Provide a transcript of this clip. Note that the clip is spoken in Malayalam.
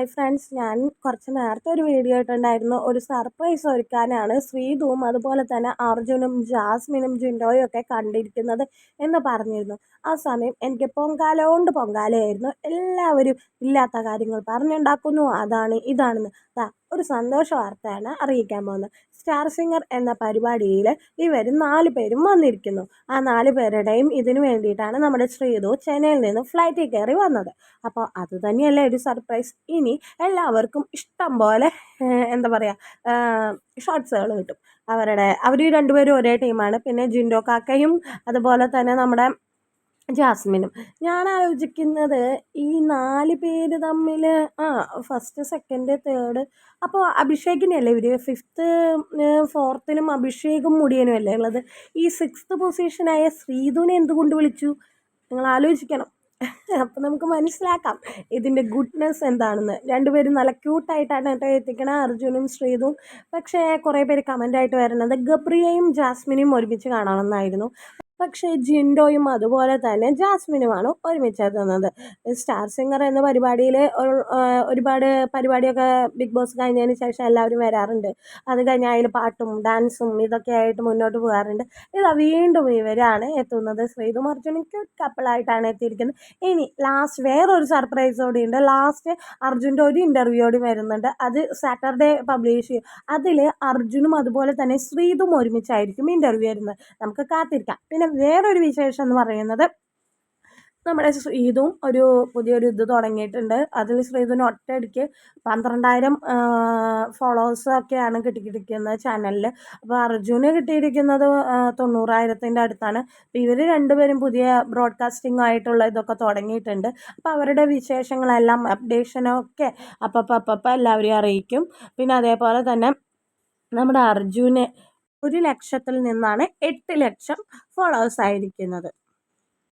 ഹായ് ഫ്രണ്ട്സ് ഞാൻ കുറച്ച് നേരത്തെ ഒരു വീഡിയോ ഇട്ടുണ്ടായിരുന്നു ഒരു സർപ്രൈസ് ഒരുക്കാനാണ് ശ്രീതുവും അതുപോലെ തന്നെ അർജുനും ജാസ്മിനും ജിൻഡോയും ഒക്കെ കണ്ടിരിക്കുന്നത് എന്ന് പറഞ്ഞിരുന്നു. ആ സമയം എനിക്ക് പൊങ്കാല കൊണ്ട് പൊങ്കാലയായിരുന്നു. എല്ലാവരും ഇല്ലാത്ത കാര്യങ്ങൾ പറഞ്ഞുണ്ടാക്കുന്നു. അതാണ് ഇതാണെന്ന്. ഒരു സന്തോഷ വാർത്തയാണ് അറിയിക്കാൻ പോകുന്നത്. സ്റ്റാർ സിംഗർ എന്ന പരിപാടിയിൽ ഇവർ നാല് പേരും വന്നിരിക്കുന്നു. ആ നാല് പേരുടെയും ഇതിനു വേണ്ടിയിട്ടാണ് നമ്മുടെ ശ്രീതു ചെന്നൈയിൽ നിന്ന് ഫ്ലൈറ്റിൽ കയറി വന്നത്. അപ്പോൾ അത് തന്നെയല്ലേ ഒരു സർപ്രൈസ് ഇനി എല്ലാവർക്കും ഇഷ്ടം പോലെ എന്താ പറയുക ഷോർട്സുകൾ കിട്ടും. അവരുടെ അവർ രണ്ടുപേരും ഒരേ ടീമാണ് പിന്നെ ജിൻഡോ കാക്കയും അതുപോലെ തന്നെ നമ്മുടെ ജാസ്മിനും. ഞാൻ ആലോചിക്കുന്നത് ഈ നാല് പേര് തമ്മിൽ ആ ഫസ്റ്റ് സെക്കൻഡ് തേർഡ് അപ്പോൾ അഭിഷേകിനല്ലേ ഇവർ ഫിഫ്ത്ത് ഫോർത്തിനും അഭിഷേകും മുടിയനും അല്ലേ ഉള്ളത്? ഈ സിക്സ്ത് പൊസിഷനായ ശ്രീധുവിനെ എന്തുകൊണ്ട് വിളിച്ചു? നിങ്ങൾ ആലോചിക്കണം. അപ്പം നമുക്ക് മനസ്സിലാക്കാം ഇതിന്റെ ഗുഡ്നെസ് എന്താണെന്ന്. രണ്ടുപേരും നല്ല ക്യൂട്ടായിട്ടാണ് കേട്ടോ എത്തിക്കണത് അർജുനും ശ്രീതും. പക്ഷേ കുറേ പേര് കമന്റായിട്ട് വരുന്നത് ഗബ്രിയയും ജാസ്മിനും ഒരുമിച്ച് കാണണമെന്നായിരുന്നു പക്ഷേ ജിൻഡോയും അതുപോലെ തന്നെ ജാസ്മിനുമാണ് ഒരുമിച്ച് എത്തുന്നത്. സ്റ്റാർ സിംഗർ എന്ന പരിപാടിയിൽ ഒരുപാട് പരിപാടിയൊക്കെ ബിഗ് ബോസ് കഴിഞ്ഞതിന് ശേഷം എല്ലാവരും വരാറുണ്ട്. അത് കഴിഞ്ഞ് അതിൽ പാട്ടും ഡാൻസും ഇതൊക്കെ ആയിട്ട് മുന്നോട്ട് പോകാറുണ്ട്. ഇതാ വീണ്ടും ഇവരാണ് എത്തുന്നത്. ശ്രീതും അർജുനും ക്യൂട്ട് കപ്പിളായിട്ടാണ് എത്തിയിരിക്കുന്നത്. ഇനി ലാസ്റ്റ് വേറൊരു സർപ്രൈസ് കൂടി ഉണ്ട്. ലാസ്റ്റ് അർജുന്റെ ഒരു ഇന്റർവ്യൂ വരുന്നുണ്ട്. അത് സാറ്റർഡേ പബ്ലിഷ് ചെയ്യും. അതിൽ അർജുനും അതുപോലെ തന്നെ ശ്രീതും ഒരുമിച്ചായിരിക്കും ഇന്റർവ്യൂ വരുന്നത്. നമുക്ക് കാത്തിരിക്കാം. പിന്നെ വേറൊരു വിശേഷം എന്ന് പറയുന്നത് നമ്മുടെ ശ്രീതും ഒരു പുതിയൊരു ഇത് തുടങ്ങിയിട്ടുണ്ട്. അതിൽ ശ്രീതുവിന് ഒറ്റയടിക്ക് പന്ത്രണ്ടായിരം ഫോളോവേഴ്സൊക്കെയാണ് കിട്ടിയിരിക്കുന്നത് ചാനലിൽ അപ്പോൾ അർജുന് കിട്ടിയിരിക്കുന്നത് തൊണ്ണൂറായിരത്തിന്റെ അടുത്താണ്. അപ്പോൾ ഇവർ രണ്ടുപേരും പുതിയ ബ്രോഡ്കാസ്റ്റിംഗ് ആയിട്ടുള്ള ഇതൊക്കെ തുടങ്ങിയിട്ടുണ്ട്. അപ്പോൾ അവരുടെ വിശേഷങ്ങളെല്ലാം അപ്ഡേഷനൊക്കെ അപ്പം അപ്പം എല്ലാവരെയും അറിയിക്കും. പിന്നെ അതേപോലെ തന്നെ നമ്മുടെ അർജുന് ഒരു ലക്ഷത്തിൽ നിന്നാണ് എട്ട് ലക്ഷം ഫോളോവേഴ്സ് ആയിരിക്കുന്നത്.